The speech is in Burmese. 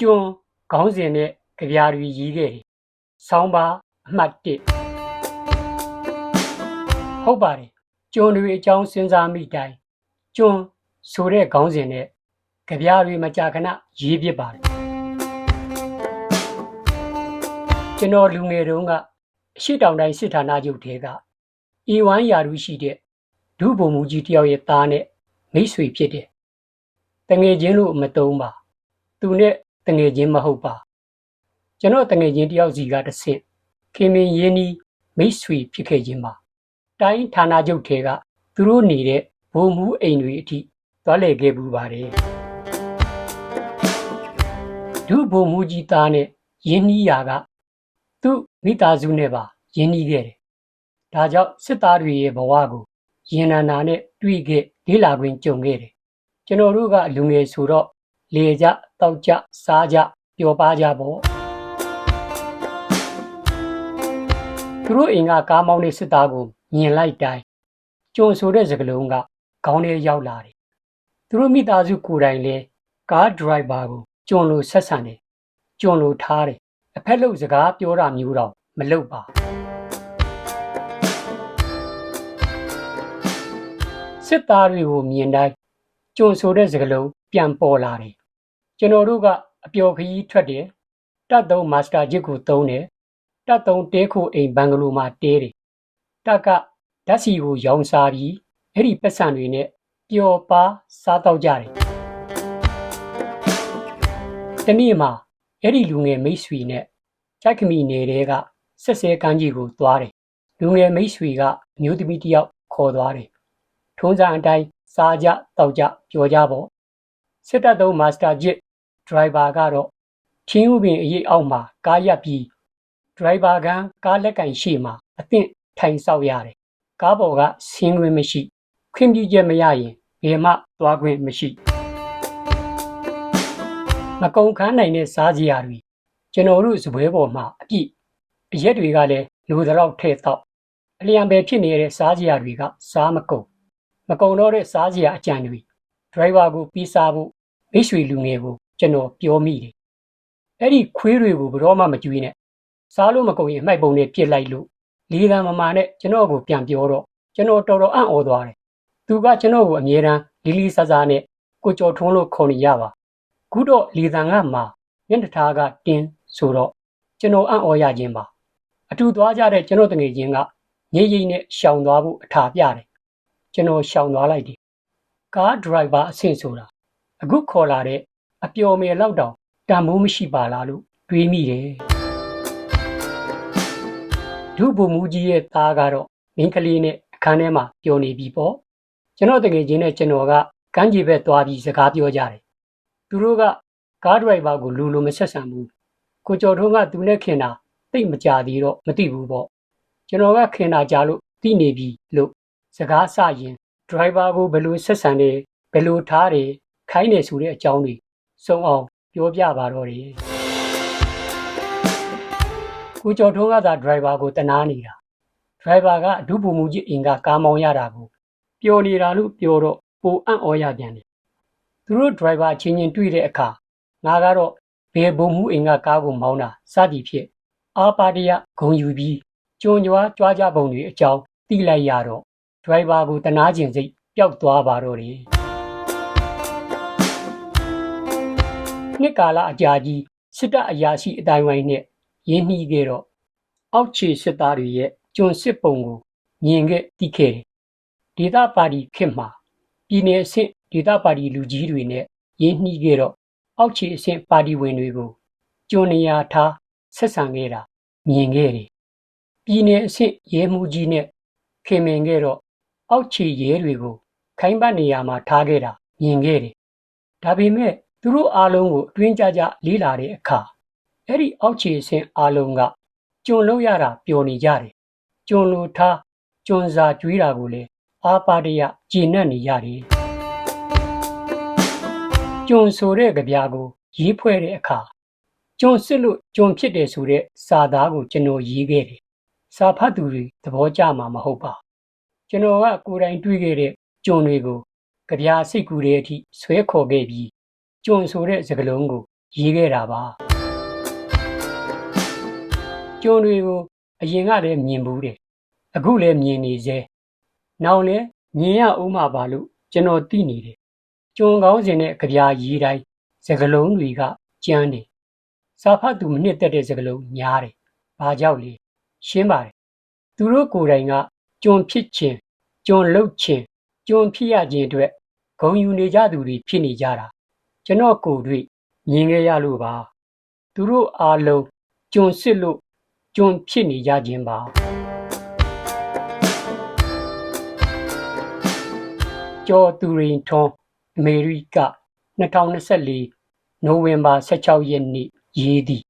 ကျွန်းခေါင်းစဉ်နဲ့ကြပြာတွေရေးခဲ့တယ်။ဆောင်းပါအမှတ်1ဟုတ်ပါတယ်။ကျွန်းတွေအကြောင်းစဉ်းစားမိတိုင်းကျွန်းဆိုတဲ့ခေါင်းစဉ်နဲ့ကြပြာတွေမကြာခဏရေးပြပါတယ်။ကျွန်တော်လူငယ်တုန်းကအရှိတောင်တိုင်းစစ်ဌာနချုပ်ထဲကအီဝမ်ယာရုရှိတဲ့ဒုဗိုလ်မှူးကြီးတယောက်ရဲ့သားနဲ့မိတ်ဆွေဖြစ်တယ်။တငယ်ချင်းလို့မတုံးပါ။သူနဲ့ တငယ်ချင်းမဟုတ်ပါ။ကျွန်တော်တငယ်ချင်းတယောက်စီကတစ်ဆင့်ခင်မင်ရင်းနီးမိတ်ဆွေဖြစ်ခဲ့ခြင်းပါ။တိုင်းဌာနချုပ်ထဲကသူတို့နေတဲ့ဗိုလ်မှူးအိမ်တွေအထိသွားလည်ခဲ့ပူပါတယ်။ဒုဗိုလ်မှူးကြီးသားနဲ့ရင်းနှီးရာကသူ့မိသားစုနဲ့ပါရင်းနှီးခဲ့တယ်။ဒါကြောင့်စစ်သားတွေရဲ့ဘဝကိုရင်နာနာနဲ့တွေ့ခဲ့လေးလာခွင့်ကြုံခဲ့တယ်။ကျွန်တော်တို့ကလူငယ်ဆိုတော့ လေကြတောက်ကြစားကြပျော်ပါကြပေါ့။သူတို့အိမ်ကကားမောင်းတဲ့စစ်သားကိုမြင်လိုက်တိုင်းကြုံဆိုတဲ့စကလုံးကခေါင်းထဲရောက်လာတယ်။သူတို့မိသားစုကိုယ်တိုင်လည်းကားဒရိုက်ဘာကိုကြုံလို့ဆက်ဆံတယ်။ကြုံလို့ထားတယ်။အဖက်လို့စကားပြောတာမျိုးတော့မလုပ်ပါစစ်သားတွေကိုမြင်တိုင်းကြုံဆိုတဲ့စကလုံးပြန်ပေါ်လာတယ် ကျွန်တော်တို့ကအပျော်ခရီးထွက်တယ်တပ်သုံးမာစတာဂျစ်ကိုသုံးတယ်တပ်သုံးတဲခိုအိမ်ဘန်ဂလိုမှာတဲတယ်တပ်ကဓာတ်စီကိုရောင်းစားပြီးအဲ့ဒီပတ်စံတွေနဲ့ပျော်ပါစားတော့ကြတယ်တနေ့မှာအဲ့ဒီလူငယ်မိတ်ဆွေနဲ့ချိုက်ခမီနယ်တဲကဆက်ဆဲကမ်းကြီးကိုသွားတယ်လူငယ်မိတ်ဆွေကအမျိုးသမီးတစ်ယောက်ခေါ်သွားတယ်ထုံးစံအတိုင်းစားကြတောက်ကြပျော်ကြပေါ့စစ်တပ်သုံးမာစတာဂျစ် ဒရိုင်ဘာကတော့ချင်းဥပင်အရေးအောက်မှာကားရပ်ပြီးဒရိုင်ဘာကကားလက်ကင်ရှိမှာအသင့်ထိုင်ဆောက်ရတယ်ကားပေါ်ကဆင်းခွင့်မရှိခွင့်ပြုချက်မရရင်ဘယ်မှသွားခွင့်မရှိမကုံခန်းနိုင်တဲ့စားစရာတွေကျွန်တော်တို့စပွဲပေါ်မှာအပြည့်အရက်တွေကလည်းလိုသလောက်ထဲ့တော့အလျံပဲဖြစ်နေတဲ့စားစရာတွေကစားမကုန်မကုံတော့တဲ့စားစရာအကြံတွေဒရိုင်ဘာကိုပြီးစားဖို့မိတ်ဆွေလူငယ်ကို ကျွန်တော်ပြောမိတယ်အဲ့ဒီခွေးတွေကိုဘယ်တော့မှမကြွေးနဲ့စားလို့မကုန်ရင်အမှိုက်ပုံနဲ့ပြစ်လိုက်လို့လေးတန်းမမာနဲ့ကျွန်တော်ကိုပြန်ပြောတော့ကျွန်တော်တော်တော်အံ့ဩသွားတယ်သူကကျွန်တော်ကိုအမြဲတမ်းလီလီဆာဆာနဲ့ကိုကြော်ထုံးလို့ခေါ်နေရပါခုတော့လီတန်ကမှမျက်နှာထားကတင်းဆိုတော့ကျွန်တော်အံ့ဩရခြင်းပါအတူသွားကြတဲ့ကျွန်တော်တငယ်ချင်းကငိမ့်ရိမ့်နဲ့ရှောင်သွားဖို့အထာပြတယ်ကျွန်တော်ရှောင်သွားလိုက်တယ်ကားဒရိုက်ဘာအဆင့်ဆိုတာအခုခေါ်လာတဲ့ အပျော်မယ်လောက်တောင်တန်မိုးမရှိပါလားလို့တွေးမိတယ်ဒုဗိုလ်မှူးကြီးရဲ့သားကတော့မင်းကလေးနဲ့အခန်းထဲမှာပျော်နေပြီပေါ့ကျွန်တော်တကယ်ချင်းနဲ့ကျွန်တော်ကကမ်းခြေဘက်သွားပြီးစကားပြောကြတယ်သူတို့ကကားဒရိုက်ဘာကိုလူလိုမဆက်ဆံဘူးကိုကျော်ထုံးကသူနဲ့ခင်တာတိတ်မကြသေးတော့မသိဘူးပေါ့ကျွန်တော်ကခင်တာကြလို့သိနေပြီလို့စကားဆရင်ဒရိုက်ဘာကိုဘယ်လိုဆက်ဆံနေဘယ်လိုထားတယ်ခိုင်းနေဆိုတဲ့အကြောင်းတွေ စုံအောင်ပြောပြပါတော့တယ်ကိုကျော်ထုံးကသာဒရိုက်ဘာကိုတနာနေတာဒရိုက်ဘာကအဒုဘူမူကြီးအင်ကကားမောင်းရတာကိုပျော်နေတာလို့ပြောတော့ပိုအံ့ဩရပြန်တယ်သူတို့ဒရိုက်ဘာချင်းချင်းတွေ့တဲ့အခါငါကတော့ဘယ်ဘုံမှုအိမ်ကကားကိုမောင်းတာစသည်ဖြင့်အာပါတရဂုံယူပြီးကျွံကြွားကြွားကြပုံတွေအကြောင်းသိလိုက်ရတော့ဒရိုက်ဘာကိုတနာကျင်စိတ်ပျောက်သွားပါတော့တယ် နှစ်ကာလအကြာကြီးစစ်တပ်အရာရှိအတိုင်းဝိုင်းနဲ့ရင်းနှီးခဲ့တော့အောက်ခြေစစ်သားတွေရဲ့ကျွံစစ်ပုံကိုမြင်ခဲ့သိခဲ့တယ်ဒေသပါတီခေတ်မှာပြည်내အဆင့်ဒေသပါတီလူကြီးတွေနဲ့ရင်းနှီးခဲ့တော့အောက်ခြေအဆင့်ပါတီဝင်တွေကိုကျွံနေရာထားဆက်ဆံခဲ့တာမြင်ခဲ့တယ်ပြည်내အဆင့်ရဲမှုကြီးနဲ့ခင်မင်ခဲ့တော့အောက်ခြေရဲတွေကိုခိုင်းပတ်နေရာမှာထားခဲ့တာမြင်ခဲ့တယ်ဒါပေမဲ့ သူတို့အားလုံးကိုအတွင်းကြကြလေးလာတဲ့အခါအဲ့ဒီအောက်ခြေအဆင့်အားလုံးကကျွံလို့ရတာပျော်နေကြတယ်ကျွံလို့ထားကျွံစာကျွေးတာကိုလေအာပါတရကျေနပ်နေရတယ်ကျွံဆိုတဲ့ကြပြာကိုရေးဖွဲ့တဲ့အခါကျွံစစ်လို့ကျွံဖြစ်တယ်ဆိုတဲ့စာသားကိုကျွန်တော်ရေးခဲ့တယ်စာဖတ်သူတွေသဘောကျမှာမဟုတ်ပါကျွန်တော်ကကိုယ်တိုင်တွေ့ခဲ့တဲ့ကျွံတွေကိုကြပြာစိတ်ကူတဲ့အထိဆွဲခေါ်ခဲ့ပြီး ကျွံဆိုတဲ့စကားလုံးကိုရေးခဲ့တာပါကျွန်းတွေကိုအရင်ကလည်းမြင်ဘူးတယ်အခုလည်းမြင်နေစေနောက်လည်းမြင်ရဦးမှာပါလို့ကျွန်တော်သိနေတယ်ကျွန်းကောင်းစင်တဲ့ကြပြာရေးတိုင်းစကလုံးတွေကကျန်းတယ်စာဖတ်သူမနစ်သက်တဲ့စကလုံးများတယ်ဘာကြောင့်လဲရှင်းပါတယ်သူတို့ကိုယ်တိုင်ကကျွန်းဖြစ်ခြင်းကျွန်းလုတ်ခြင်းကျွန်းဖြစ်ရခြင်းအတွက်ဂုံယူနေကြသူတွေဖြစ်နေကြတာ ကျွန်တော်ကိုယ်တွေ့မြင်ခဲ့ရလို့ပါသူတို့အားလုံးကျွန်းစစ်လို့ကျွန်းဖြစ်နေကြခြင်းပါကျော်သူရင်ထွန်းအမေရိက2024နိုဝင်ဘာ16ရက်နေ့ရေးသည်